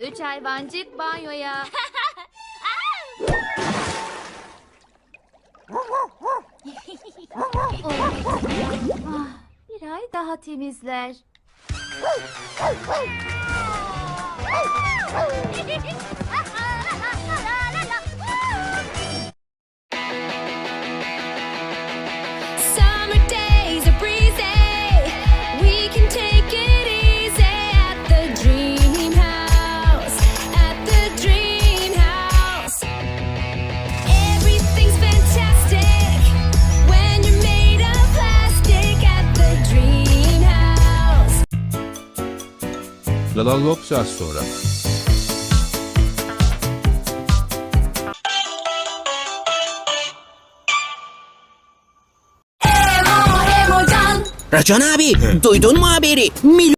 Üç hayvancık banyoya. Ah, bir ay daha temizler. Lalalops az sonra. Racan abi duydun mu haberi? Milyon